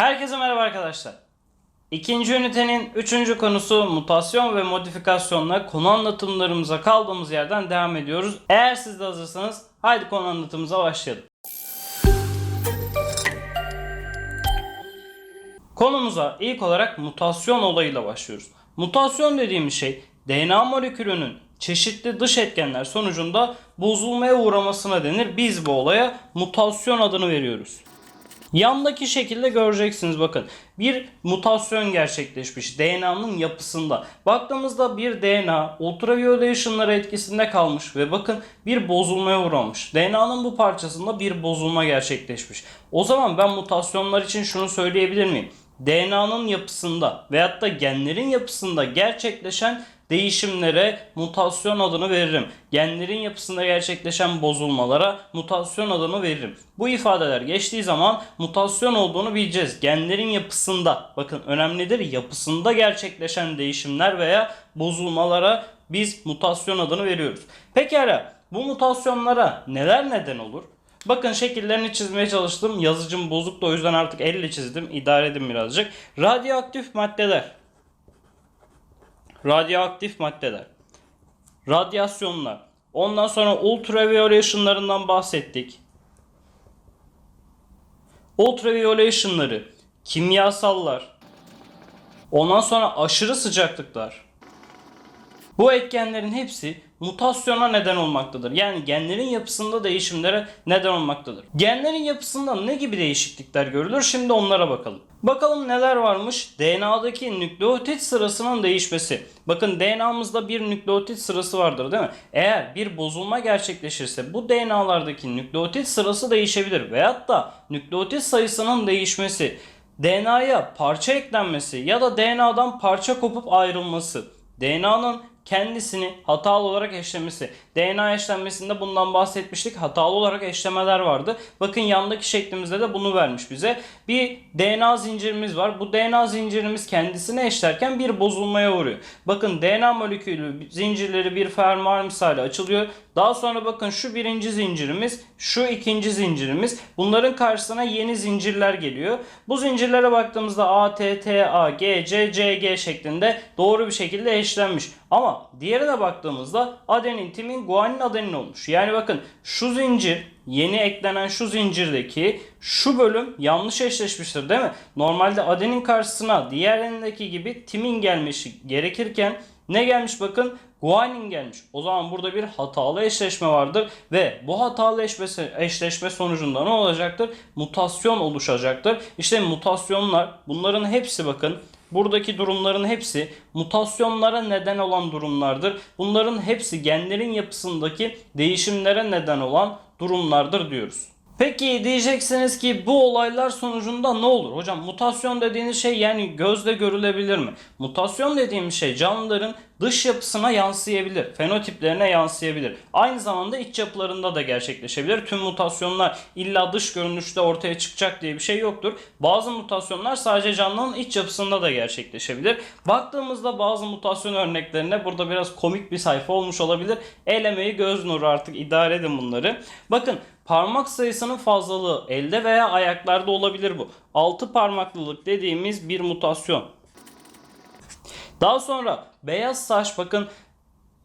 Herkese merhaba arkadaşlar. İkinci ünitenin üçüncü konusu mutasyon ve modifikasyonla konu anlatımlarımıza kaldığımız yerden devam ediyoruz. Eğer siz de hazırsanız haydi konu anlatımımıza başlayalım. Konumuza ilk olarak mutasyon olayıyla başlıyoruz. Mutasyon dediğimiz şey DNA molekülünün çeşitli dış etkenler sonucunda bozulmaya uğramasına denir. Biz bu olaya mutasyon adını veriyoruz. Yandaki şekilde göreceksiniz bakın. Bir mutasyon gerçekleşmiş DNA'nın yapısında. Baktığımızda bir DNA ultraviyole ışınları etkisinde kalmış ve bakın bir bozulmaya uğramış. DNA'nın bu parçasında bir bozulma gerçekleşmiş. O zaman ben mutasyonlar için şunu söyleyebilir miyim? DNA'nın yapısında veyahut da genlerin yapısında gerçekleşen değişimlere mutasyon adını veririm. Genlerin yapısında gerçekleşen bozulmalara mutasyon adını veririm. Bu ifadeler geçtiği zaman mutasyon olduğunu bileceğiz. Genlerin yapısında, bakın önemlidir, yapısında gerçekleşen değişimler veya bozulmalara biz mutasyon adını veriyoruz. Pekala bu mutasyonlara neler neden olur? Bakın şekillerini çizmeye çalıştım. Yazıcım bozuktu o yüzden artık elle çizdim. İdare edin birazcık. Radyoaktif maddeler. Radyoaktif maddeler. Radyasyonlar. Ondan sonra ultraviyole ışınlarından bahsettik. Ultraviyole ışınları, kimyasallar. Ondan sonra aşırı sıcaklıklar. Bu etkenlerin hepsi mutasyona neden olmaktadır. Yani genlerin yapısında değişimlere neden olmaktadır. Genlerin yapısında ne gibi değişiklikler görülür? Şimdi onlara bakalım. Bakalım neler varmış? DNA'daki nükleotit sırasının değişmesi. Bakın DNA'mızda bir nükleotit sırası vardır değil mi? Eğer bir bozulma gerçekleşirse bu DNA'lardaki nükleotit sırası değişebilir. Veyahut da nükleotit sayısının değişmesi, DNA'ya parça eklenmesi ya da DNA'dan parça kopup ayrılması. DNA'nın kendisini hatalı olarak eşlemesi. DNA eşlenmesinde bundan bahsetmiştik. Hatalı olarak eşlemeler vardı. Bakın yandaki şeklimizde de bunu vermiş bize. Bir DNA zincirimiz var. Bu DNA zincirimiz kendisine eşlerken bir bozulmaya uğruyor. Bakın DNA molekülü zincirleri bir fermuar misali açılıyor. Daha sonra bakın şu birinci zincirimiz, şu ikinci zincirimiz. Bunların karşısına yeni zincirler geliyor. Bu zincirlere baktığımızda A, T, T, A, G, C, C, G şeklinde doğru bir şekilde eşlenmiş. Ama diğerine baktığımızda adenin, timin, guanin, adenin olmuş. Yani bakın şu zincir yeni eklenen şu zincirdeki şu bölüm yanlış eşleşmiştir değil mi? Normalde adenin karşısına diğerlerindeki gibi timin gelmesi gerekirken ne gelmiş bakın? Guanin gelmiş. O zaman burada bir hatalı eşleşme vardır ve bu hatalı eşleşme, eşleşme sonucunda ne olacaktır? Mutasyon oluşacaktır. İşte mutasyonlar bunların hepsi bakın Buradaki durumların hepsi mutasyonlara neden olan durumlardır. Bunların hepsi genlerin yapısındaki değişimlere neden olan durumlardır diyoruz. Peki diyeceksiniz ki bu olaylar sonucunda ne olur? Hocam mutasyon dediğiniz şey yani gözle görülebilir mi? Mutasyon dediğimiz şey canlıların dış yapısına yansıyabilir, fenotiplerine yansıyabilir. Aynı zamanda iç yapılarında da gerçekleşebilir. Tüm mutasyonlar illa dış görünüşte ortaya çıkacak diye bir şey yoktur. Bazı mutasyonlar sadece canlının iç yapısında da gerçekleşebilir. Baktığımızda bazı mutasyon örneklerine burada biraz komik bir sayfa olmuş olabilir. Elemeyi göz nuru artık idare edin bunları. Bakın Parmak sayısının fazlalığı elde veya ayaklarda olabilir bu. 6 parmaklılık dediğimiz bir mutasyon. Daha sonra beyaz saç bakın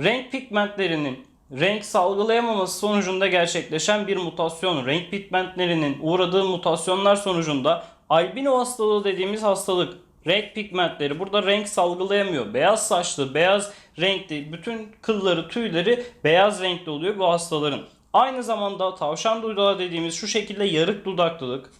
renk pigmentlerinin renk salgılayamaması sonucunda gerçekleşen bir mutasyon. Renk pigmentlerinin uğradığı mutasyonlar sonucunda albino hastalığı dediğimiz hastalık renk pigmentleri burada renk salgılayamıyor. Beyaz saçlı, beyaz renkli bütün kılları, tüyleri beyaz renkli oluyor bu hastaların. Aynı zamanda tavşan dudağı dediğimiz şu şekilde yarık dudaklılık.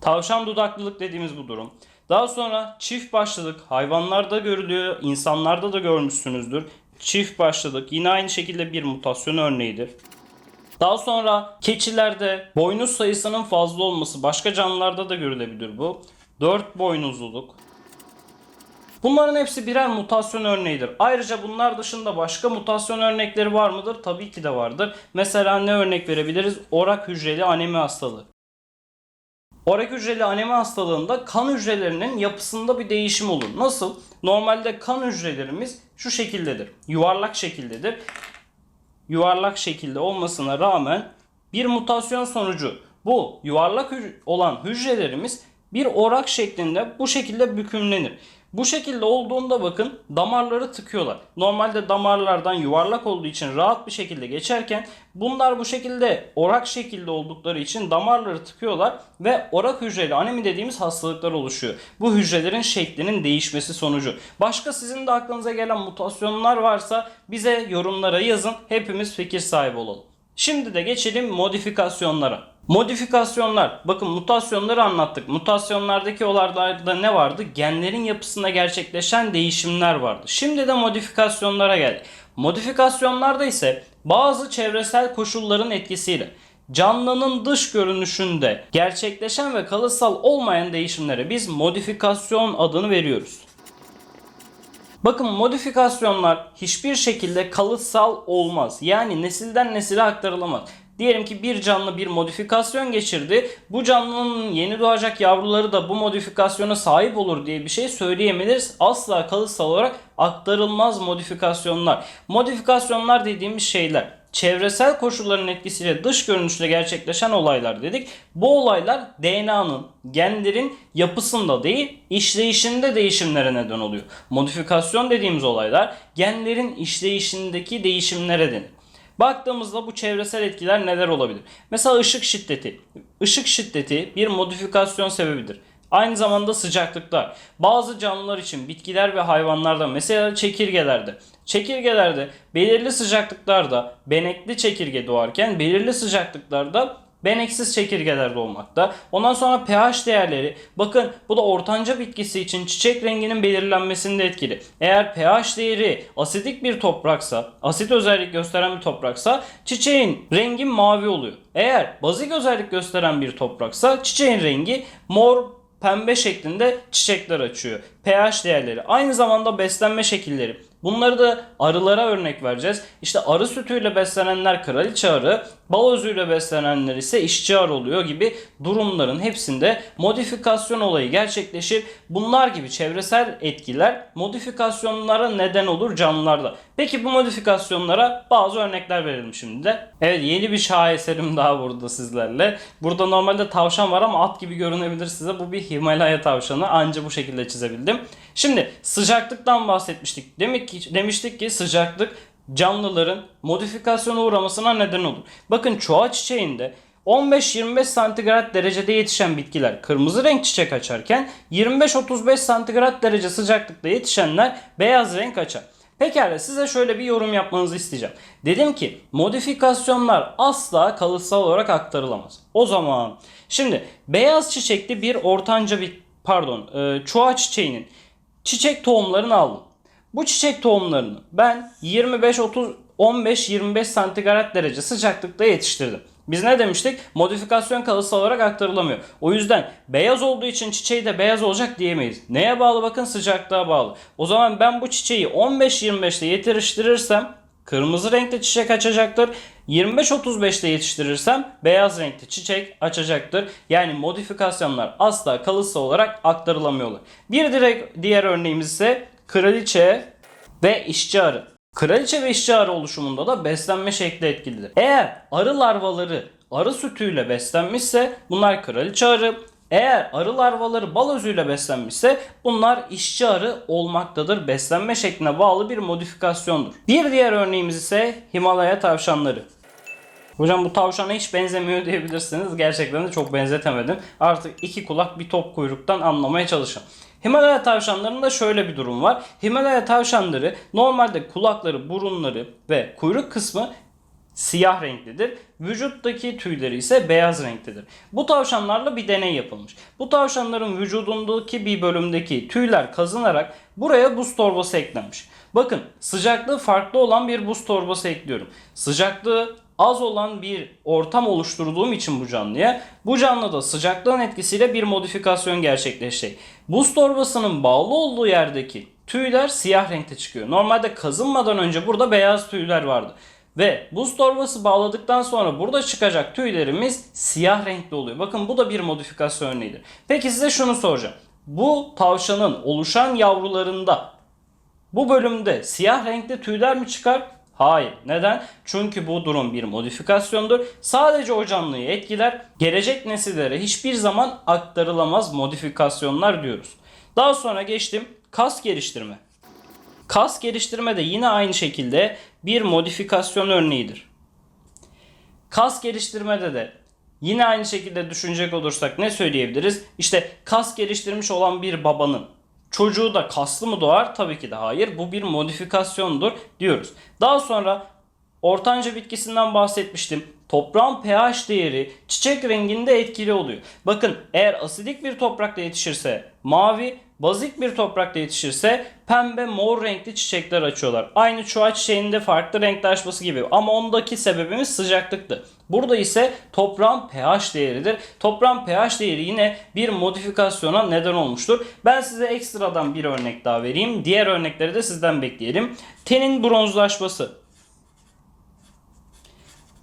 Tavşan dudaklılık dediğimiz bu durum. Daha sonra çift başlılık hayvanlarda görülüyor, insanlarda da görmüşsünüzdür. Çift başlılık yine aynı şekilde bir mutasyon örneğidir. Daha sonra keçilerde boynuz sayısının fazla olması başka canlılarda da görülebilir bu. Dört boynuzluluk. Bunların hepsi birer mutasyon örneğidir. Ayrıca bunlar dışında başka mutasyon örnekleri var mıdır? Tabii ki de vardır. Mesela ne örnek verebiliriz? Orak hücreli anemi hastalığı. Orak hücreli anemi hastalığında kan hücrelerinin yapısında bir değişim olur. Nasıl? Normalde kan hücrelerimiz şu şekildedir. Yuvarlak şekildedir. Yuvarlak şekilde olmasına rağmen bir mutasyon sonucu Bu yuvarlak olan hücrelerimiz bir orak şeklinde bu şekilde bükümlenir. Bu şekilde olduğunda bakın damarları tıkıyorlar. Normalde damarlardan yuvarlak olduğu için rahat bir şekilde geçerken bunlar bu şekilde orak şekilde oldukları için damarları tıkıyorlar ve orak hücreli anemi dediğimiz hastalıklar oluşuyor. Bu hücrelerin şeklinin değişmesi sonucu. Başka sizin de aklınıza gelen mutasyonlar varsa bize yorumlara yazın. Hepimiz fikir sahibi olalım. Şimdi de geçelim modifikasyonlara. Modifikasyonlar. Bakın mutasyonları anlattık. Mutasyonlardaki olaylarda ne vardı? Genlerin yapısında gerçekleşen değişimler vardı. Şimdi de modifikasyonlara geldik. Modifikasyonlarda ise bazı çevresel koşulların etkisiyle canlının dış görünüşünde gerçekleşen ve kalıtsal olmayan değişimlere biz modifikasyon adını veriyoruz. Bakın modifikasyonlar hiçbir şekilde kalıtsal olmaz. Yani nesilden nesile aktarılamaz. Diyelim ki bir canlı bir modifikasyon geçirdi. Bu canlının yeni doğacak yavruları da bu modifikasyona sahip olur diye bir şey söyleyemeyiz. Asla kalıtsal olarak aktarılmaz modifikasyonlar. Modifikasyonlar dediğimiz şeyler çevresel koşulların etkisiyle dış görünüşle gerçekleşen olaylar dedik. Bu olaylar DNA'nın, genlerin yapısında değil, işleyişinde değişimlere neden oluyor. Modifikasyon dediğimiz olaylar genlerin işleyişindeki değişimlere denir. Baktığımızda bu çevresel etkiler neler olabilir? Mesela ışık şiddeti. Işık şiddeti bir modifikasyon sebebidir. Aynı zamanda sıcaklıklar. Bazı canlılar için bitkiler ve hayvanlarda mesela çekirgelerde. Çekirgelerde belirli sıcaklıklarda benekli çekirge doğarken belirli sıcaklıklarda beneksiz çekirgeler doğmakta. Ondan sonra pH değerleri bakın bu da ortanca bitkisi için çiçek renginin belirlenmesinde etkili. Eğer pH değeri asidik bir topraksa, asit özellik gösteren bir topraksa çiçeğin rengi mavi oluyor. Eğer bazik özellik gösteren bir topraksa çiçeğin rengi mor pembe şeklinde çiçekler açıyor. pH değerleri, aynı zamanda beslenme şekilleri. Bunları da arılara örnek vereceğiz. İşte arı sütüyle beslenenler kraliçe arı, bal özüyle beslenenler ise işçi arı oluyor gibi durumların hepsinde modifikasyon olayı gerçekleşir. Bunlar gibi çevresel etkiler modifikasyonlara neden olur canlılarda. Peki bu modifikasyonlara bazı örnekler verelim şimdi de. Evet yeni bir şaheserim daha burada sizlerle. Burada normalde tavşan var ama at gibi görünebilir size. Bu bir Himalaya tavşanı. Anca bu şekilde çizebildim. Şimdi sıcaklıktan bahsetmiştik. Demek ki demiştik ki sıcaklık canlıların modifikasyona uğramasına neden olur. Bakın çoğa çiçeğinde 15-25 santigrat derecede yetişen bitkiler kırmızı renk çiçek açarken 25-35 santigrat derece sıcaklıkta yetişenler beyaz renk açar. Pekala size şöyle bir yorum yapmanızı isteyeceğim. Dedim ki modifikasyonlar asla kalıtsal olarak aktarılamaz. O zaman şimdi beyaz çiçekli bir ortanca bir pardon e, çuha çiçeğinin çiçek tohumlarını aldım. Bu çiçek tohumlarını ben 25-30 15-25 santigrat derece sıcaklıkta yetiştirdim. Biz ne demiştik? Modifikasyon kalıtsal olarak aktarılamıyor. O yüzden beyaz olduğu için çiçeği de beyaz olacak diyemeyiz. Neye bağlı bakın sıcaklığa bağlı. O zaman ben bu çiçeği 15-25'te yetiştirirsem kırmızı renkte çiçek açacaktır. 25-35'te yetiştirirsem beyaz renkte çiçek açacaktır. Yani modifikasyonlar asla kalıtsal olarak aktarılamıyorlar. Bir direkt diğer örneğimiz ise kraliçe ve işçi arı. Kraliçe ve işçi arı oluşumunda da beslenme şekli etkilidir. Eğer arı larvaları arı sütüyle beslenmişse bunlar kraliçe arı. Eğer arı larvaları bal özüyle beslenmişse bunlar işçi arı olmaktadır. Beslenme şekline bağlı bir modifikasyondur. Bir diğer örneğimiz ise Himalaya tavşanları. Hocam bu tavşana hiç benzemiyor diyebilirsiniz. Gerçekten de çok benzetemedim. Artık iki kulak bir top kuyruktan anlamaya çalışın. Himalaya tavşanlarında şöyle bir durum var. Himalaya tavşanları normalde kulakları, burunları ve kuyruk kısmı siyah renklidir. Vücuttaki tüyleri ise beyaz renktedir. Bu tavşanlarla bir deney yapılmış. Bu tavşanların vücudundaki bir bölümdeki tüyler kazınarak buraya buz torbası eklenmiş. Bakın sıcaklığı farklı olan bir buz torbası ekliyorum. Sıcaklığı az olan bir ortam oluşturduğum için bu canlıya bu canlıda sıcaklığın etkisiyle bir modifikasyon gerçekleşecek. Buz torbasının bağlı olduğu yerdeki tüyler siyah renkte çıkıyor. Normalde kazınmadan önce burada beyaz tüyler vardı. Ve buz torbası bağladıktan sonra burada çıkacak tüylerimiz siyah renkli oluyor. Bakın bu da bir modifikasyon örneğidir. Peki size şunu soracağım. Bu tavşanın oluşan yavrularında bu bölümde siyah renkli tüyler mi çıkar? Hayır. Neden? Çünkü bu durum bir modifikasyondur. Sadece o canlıyı etkiler. Gelecek nesillere hiçbir zaman aktarılamaz modifikasyonlar diyoruz. Daha sonra geçtim kas geliştirme. Kas geliştirme de yine aynı şekilde bir modifikasyon örneğidir. Kas geliştirmede de yine aynı şekilde düşünecek olursak ne söyleyebiliriz? İşte kas geliştirmiş olan bir babanın çocuğu da kaslı mı doğar? Tabii ki de hayır. Bu bir modifikasyondur diyoruz. Daha sonra ortanca bitkisinden bahsetmiştim. Toprağın pH değeri çiçek renginde etkili oluyor. Bakın eğer asidik bir toprakta yetişirse mavi, bazik bir toprakta yetişirse pembe mor renkli çiçekler açıyorlar. Aynı çuha çiçeğinde farklı renkte açması gibi ama ondaki sebebimiz sıcaklıktı. Burada ise toprağın pH değeridir. Toprağın pH değeri yine bir modifikasyona neden olmuştur. Ben size ekstradan bir örnek daha vereyim. Diğer örnekleri de sizden bekleyelim. Tenin bronzlaşması.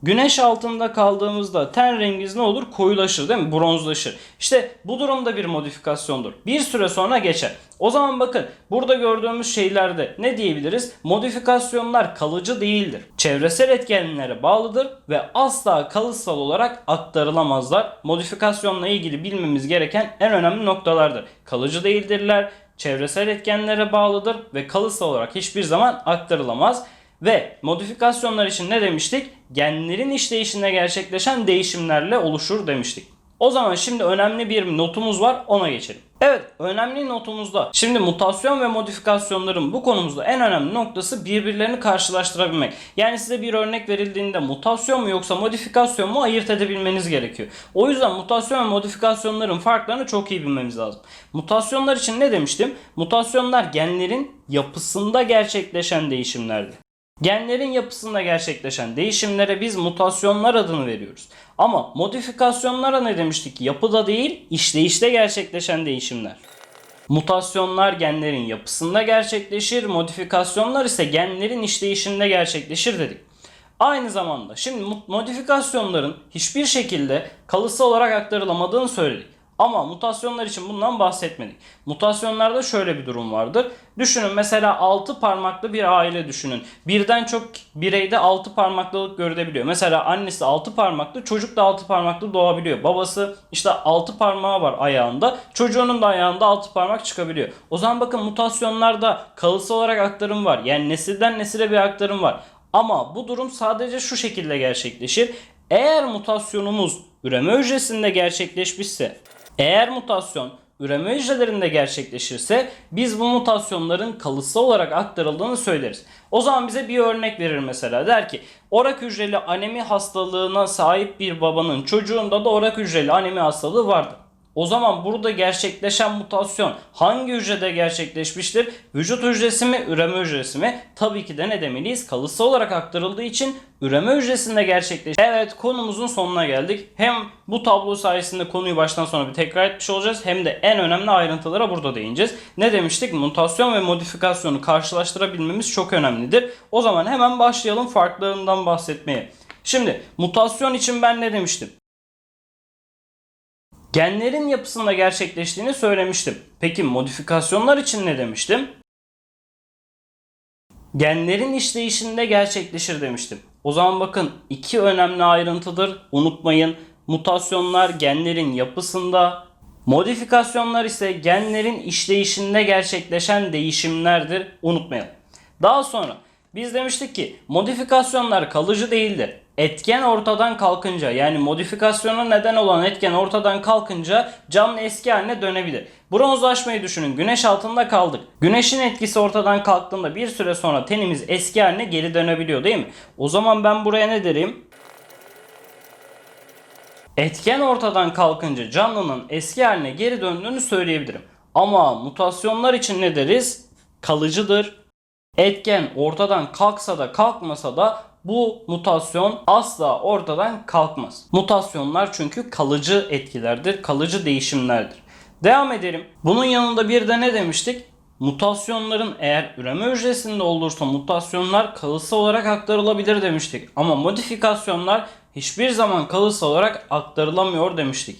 Güneş altında kaldığımızda ten rengimiz ne olur? Koyulaşır değil mi? Bronzlaşır. İşte bu durumda bir modifikasyondur. Bir süre sonra geçer. O zaman bakın burada gördüğümüz şeylerde ne diyebiliriz? Modifikasyonlar kalıcı değildir. Çevresel etkenlere bağlıdır ve asla kalıtsal olarak aktarılamazlar. Modifikasyonla ilgili bilmemiz gereken en önemli noktalardır. Kalıcı değildirler, çevresel etkenlere bağlıdır ve kalıtsal olarak hiçbir zaman aktarılamaz. Ve modifikasyonlar için ne demiştik? Genlerin işleyişinde gerçekleşen değişimlerle oluşur demiştik. O zaman şimdi önemli bir notumuz var ona geçelim. Evet önemli notumuzda şimdi mutasyon ve modifikasyonların bu konumuzda en önemli noktası birbirlerini karşılaştırabilmek. Yani size bir örnek verildiğinde mutasyon mu yoksa modifikasyon mu ayırt edebilmeniz gerekiyor. O yüzden mutasyon ve modifikasyonların farklarını çok iyi bilmemiz lazım. Mutasyonlar için ne demiştim? Mutasyonlar genlerin yapısında gerçekleşen değişimlerdi. Genlerin yapısında gerçekleşen değişimlere biz mutasyonlar adını veriyoruz. Ama modifikasyonlara ne demiştik? Yapıda değil, işleyişte gerçekleşen değişimler. Mutasyonlar genlerin yapısında gerçekleşir, modifikasyonlar ise genlerin işleyişinde gerçekleşir dedik. Aynı zamanda şimdi modifikasyonların hiçbir şekilde kalıtsal olarak aktarılamadığını söyledik. Ama mutasyonlar için bundan bahsetmedik. Mutasyonlarda şöyle bir durum vardır. Düşünün mesela 6 parmaklı bir aile düşünün. Birden çok bireyde 6 parmaklılık görülebiliyor. Mesela annesi 6 parmaklı, çocuk da 6 parmaklı doğabiliyor. Babası işte 6 parmağı var ayağında, çocuğunun da ayağında 6 parmak çıkabiliyor. O zaman bakın mutasyonlarda kalıtsal olarak aktarım var. Yani nesilden nesile bir aktarım var. Ama bu durum sadece şu şekilde gerçekleşir. Eğer mutasyonumuz üreme hücresinde gerçekleşmişse eğer mutasyon üreme hücrelerinde gerçekleşirse biz bu mutasyonların kalıtsal olarak aktarıldığını söyleriz. O zaman bize bir örnek verir mesela. Der ki orak hücreli anemi hastalığına sahip bir babanın çocuğunda da orak hücreli anemi hastalığı vardır. O zaman burada gerçekleşen mutasyon hangi hücrede gerçekleşmiştir? Vücut hücresi mi, üreme hücresi mi? Tabii ki de ne demeliyiz? Kalıtsal olarak aktarıldığı için üreme hücresinde gerçekleşir. Evet konumuzun sonuna geldik. Hem bu tablo sayesinde konuyu baştan sona bir tekrar etmiş olacağız hem de en önemli ayrıntılara burada değineceğiz. Ne demiştik? Mutasyon ve modifikasyonu karşılaştırabilmemiz çok önemlidir. O zaman hemen başlayalım farklarından bahsetmeye. Şimdi mutasyon için ben ne demiştim? Genlerin yapısında gerçekleştiğini söylemiştim. Peki modifikasyonlar için ne demiştim? Genlerin işleyişinde gerçekleşir demiştim. O zaman bakın iki önemli ayrıntıdır. Unutmayın. Mutasyonlar genlerin yapısında, modifikasyonlar ise genlerin işleyişinde gerçekleşen değişimlerdir. Unutmayalım. Daha sonra biz demiştik ki modifikasyonlar kalıcı değildir etken ortadan kalkınca yani modifikasyona neden olan etken ortadan kalkınca canlı eski haline dönebilir. Bronzlaşmayı düşünün. Güneş altında kaldık. Güneşin etkisi ortadan kalktığında bir süre sonra tenimiz eski haline geri dönebiliyor değil mi? O zaman ben buraya ne derim? Etken ortadan kalkınca canlının eski haline geri döndüğünü söyleyebilirim. Ama mutasyonlar için ne deriz? Kalıcıdır. Etken ortadan kalksa da kalkmasa da bu mutasyon asla ortadan kalkmaz. Mutasyonlar çünkü kalıcı etkilerdir, kalıcı değişimlerdir. Devam edelim. Bunun yanında bir de ne demiştik? Mutasyonların eğer üreme hücresinde olursa mutasyonlar kalıtsal olarak aktarılabilir demiştik. Ama modifikasyonlar hiçbir zaman kalıtsal olarak aktarılamıyor demiştik.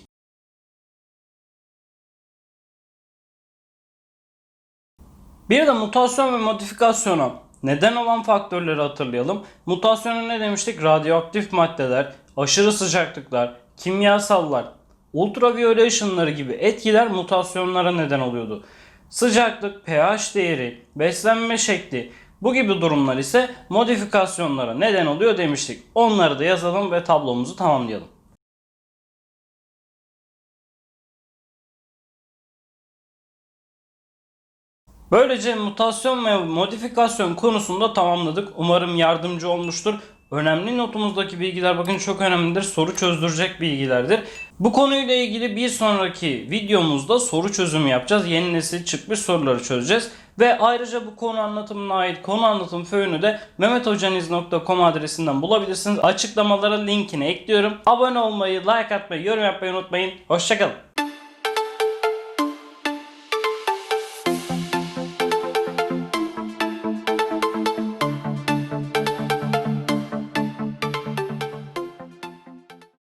Bir de mutasyon ve modifikasyona Neden olan faktörleri hatırlayalım. Mutasyona ne demiştik? Radyoaktif maddeler, aşırı sıcaklıklar, kimyasallar, ultraviyole ışınları gibi etkiler mutasyonlara neden oluyordu. Sıcaklık, pH değeri, beslenme şekli bu gibi durumlar ise modifikasyonlara neden oluyor demiştik. Onları da yazalım ve tablomuzu tamamlayalım. Böylece mutasyon ve modifikasyon konusunda tamamladık. Umarım yardımcı olmuştur. Önemli notumuzdaki bilgiler bakın çok önemlidir. Soru çözdürecek bilgilerdir. Bu konuyla ilgili bir sonraki videomuzda soru çözümü yapacağız. Yeni nesil çıkmış soruları çözeceğiz. Ve ayrıca bu konu anlatımına ait konu anlatım föyünü de mehmethocaniz.com adresinden bulabilirsiniz. Açıklamalara linkini ekliyorum. Abone olmayı, like atmayı, yorum yapmayı unutmayın. Hoşçakalın.